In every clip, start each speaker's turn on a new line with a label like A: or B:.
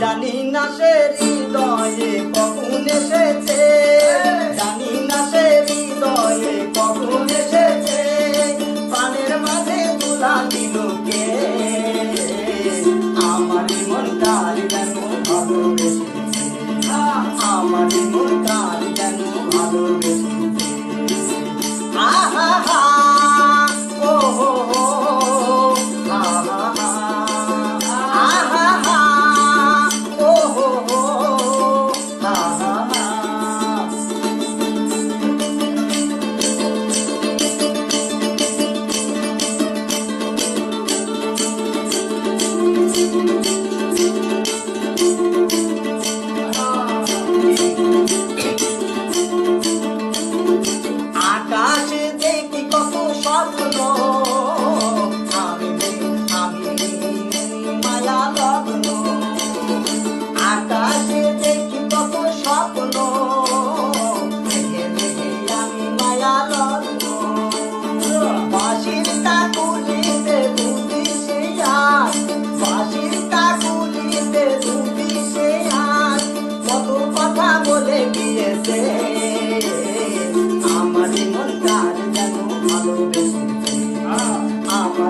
A: জানি না সে হৃদয়ে কখন এসেছে। জানি না সে হৃদয়ে কখন এসেছে। পানের মাঝে তুলা দিল কে? আমার মন কাল যেন ভালোবেসেছে। আমার মন কাল যেন ভালোবেসেছে।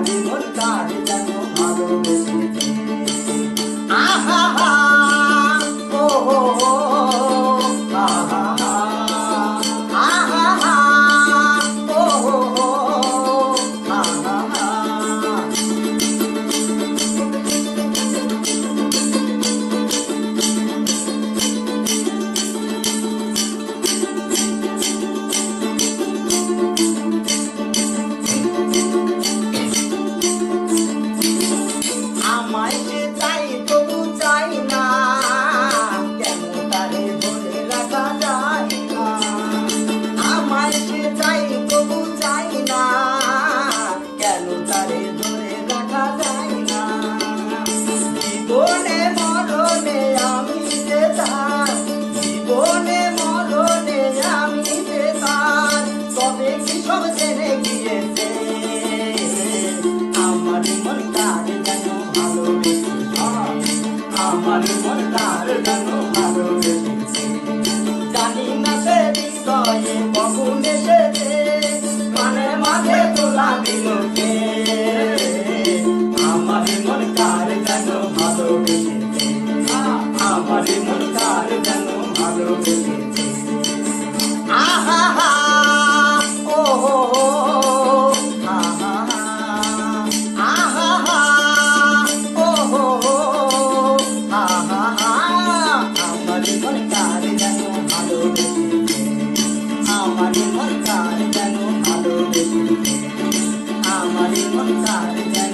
A: জীবন তার যেন ভালোবেসে তার কেন ভালোবেসে আমার মন তার কেন ভালোবেসে জানি না সে বিষয়ে কখন এসেছে জীবনকাল যেন